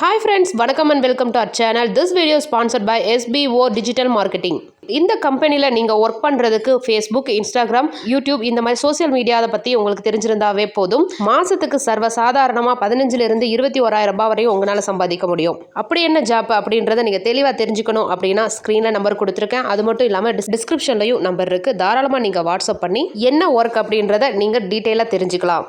Hi friends வணக்கம் and welcome to our channel this video sponsored by SPO digital marketing இந்த கம்பெனியில் நீங்கள் work பண்ணுறதுக்கு ஃபேஸ்புக் இன்ஸ்டாகிராம் யூடியூப் இந்த மாதிரி சோஷியல் மீடியாவை பற்றி உங்களுக்கு தெரிஞ்சிருந்தாவே போதும். மாதத்துக்கு சர்வ சாதாரணமாக பதினஞ்சிலிருந்து இருபத்தி ஓராயிரம் ரூபாய் வரையும் உங்களால் சம்பாதிக்க முடியும். அப்படி என்ன ஜாப் அப்படின்றத நீங்கள் தெளிவாக தெரிஞ்சுக்கணும் அப்படின்னா ஸ்க்ரீனில் நம்பர் கொடுத்துருக்கேன். அது மட்டும் இல்லாமல் டிஸ் டிஸ்கிரிப்ஷன்லையும் நம்பர் இருக்குது தாராளமாக நீங்கள் வாட்ஸ்அப் பண்ணி என்ன ஒர்க் அப்படின்றத நீங்கள் டீட்டெயிலாக தெரிஞ்சுக்கலாம்.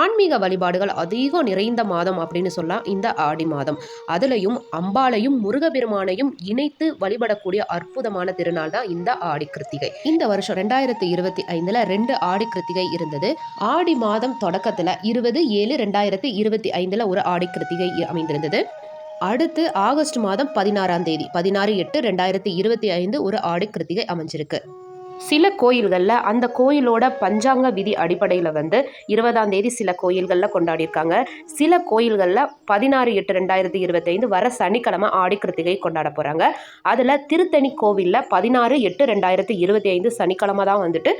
ஆன்மீக வழிபாடுகள் அதிகம் நிறைந்த மாதம் அப்படின்னு சொல்லலாம் இந்த ஆடி மாதம். அதுலையும் அம்பாளையும் முருகபெருமானையும் இணைத்து வழிபடக்கூடிய அற்புதமான திருநாள் தான் இந்த ஆடி கிருத்திகை. இந்த வருஷம் ரெண்டாயிரத்தி இருபத்தி ஐந்துல ரெண்டு ஆடி கிருத்திகை இருந்தது. ஆடி மாதம் தொடக்கத்துல இருபது ஏழு ரெண்டாயிரத்தி இருபத்தி ஐந்துல ஒரு ஆடி கிருத்திகை அமைந்திருந்தது. அடுத்து ஆகஸ்ட் மாதம் பதினாறாம் தேதி பதினாறு எட்டு ரெண்டாயிரத்தி இருபத்தி ஐந்து ஒரு ஆடி கிருத்திகை அமைஞ்சிருக்கு. சில கோயில்களில் அந்த கோயிலோட பஞ்சாங்க விதி அடிப்படையில் வந்து இருபதாம் தேதி சில கோயில்களில் கொண்டாடியிருக்காங்க. சில கோயில்களில் பதினாறு எட்டு ரெண்டாயிரத்தி இருபத்தைந்து வர சனிக்கிழமை ஆடி கிருத்திகை கொண்டாட போகிறாங்க அதில் திருத்தணி கோவிலில் பதினாறு எட்டு ரெண்டாயிரத்தி இருபத்தி ஐந்து சனிக்கிழமை தான் வந்துட்டு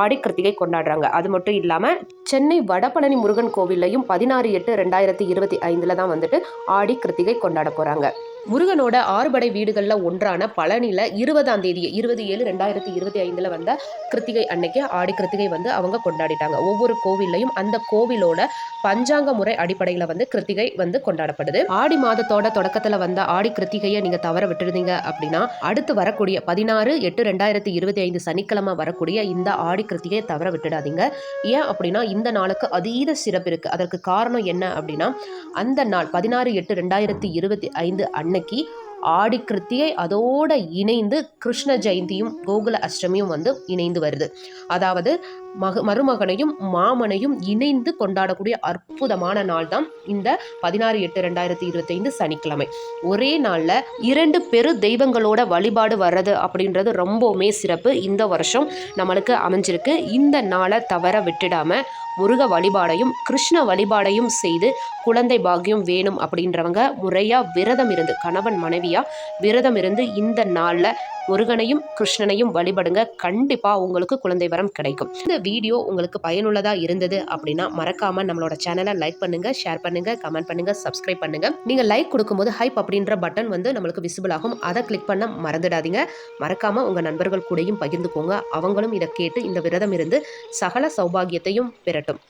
ஆடி கிருத்திகை கொண்டாடுறாங்க. அது மட்டும் இல்லாமல் சென்னை வடபழனி முருகன் கோவில்லையும் பதினாறு எட்டு ரெண்டாயிரத்தி இருபத்தி ஐந்தில் தான் வந்துட்டு ஆடி கிருத்திகை கொண்டாட போகிறாங்க முருகனோட ஆறுபடை வீடுகளில் ஒன்றான பழனியில் இருபதாம் தேதி இருபது ஏழு ரெண்டாயிரத்தி இருபத்தி ஐந்தில் வந்த கிருத்திகை அன்னைக்கு ஆடி கிருத்திகை வந்து அவங்க கொண்டாடிட்டாங்க. ஒவ்வொரு கோவில்லையும் அந்த கோவிலோட பஞ்சாங்க முறை அடிப்படையில் வந்து கிருத்திகை வந்து கொண்டாடப்படுது. ஆடி மாதத்தோட தொடக்கத்தில் வந்த ஆடி கிருத்திகையை நீங்கள் தவற விட்டுருந்தீங்க அப்படின்னா அடுத்து வரக்கூடிய பதினாறு எட்டு ரெண்டாயிரத்தி இருபத்தி ஐந்து சனிக்கிழமை வரக்கூடிய இந்த ஆடி கிருத்திகையை தவற விட்டுடாதீங்க. ஏன் அப்படின்னா இந்த நாளுக்கு அதீத சிறப்பு இருக்குது அதற்கு காரணம் என்ன அப்படின்னா அந்த நாள் பதினாறு எட்டு ரெண்டாயிரத்தி இருபத்தி ஐந்து அன்னைக்கு ஆடி கிருத்தியை அதோட இணைந்து கிருஷ்ண ஜெயந்தியும் கோகுல அஷ்டமியும் வந்து இணைந்து வருது. அதாவது மக மருமகனையும் மாமனையும் இணைந்து கொண்டாடக்கூடிய அற்புதமான நாள் தான் இந்த பதினாறு எட்டு ரெண்டாயிரத்தி இருபத்தைந்து சனிக்கிழமை. ஒரே நாளில் இரண்டு பெரு தெய்வங்களோட வழிபாடு வர்றது அப்படின்றது ரொம்பவுமே சிறப்பு. இந்த வருஷம் நம்மளுக்கு அமைஞ்சிருக்கு. இந்த நாளை தவற விட்டுடாமல் முருக வழிபாடையும் கிருஷ்ண வழிபாடையும் செய்து குழந்தை பாக்கியம் வேணும் அப்படின்றவங்க முறையாக விரதம் இருந்து கணவன் மனைவியாக விரதம் இருந்து இந்த நாளில் முருகனையும் கிருஷ்ணனையும் வழிபடுங்க. கண்டிப்பாக உங்களுக்கு குழந்தை வரம் கிடைக்கும். இந்த வீடியோ உங்களுக்கு பயனுள்ளதாக இருந்தது அப்படின்னா மறக்காமல் நம்மளோட சேனலை லைக் பண்ணுங்கள் ஷேர் பண்ணுங்கள் கமெண்ட் பண்ணுங்கள் சப்ஸ்கிரைப் பண்ணுங்க. நீங்கள் லைக் கொடுக்கும்போது ஹைப் அப்படின்ற பட்டன் வந்து நம்மளுக்கு விசிபிள் ஆகும். அதை கிளிக் பண்ண மறந்துடாதீங்க. மறக்காமல் உங்கள் நண்பர்கள் கூடயும் பகிர்ந்துக்கோங்க. அவங்களும் இதை கேட்டு இந்த விரதம் இருந்து சகல சௌபாகியத்தையும் பெறட்டும். இருக்கட்டும்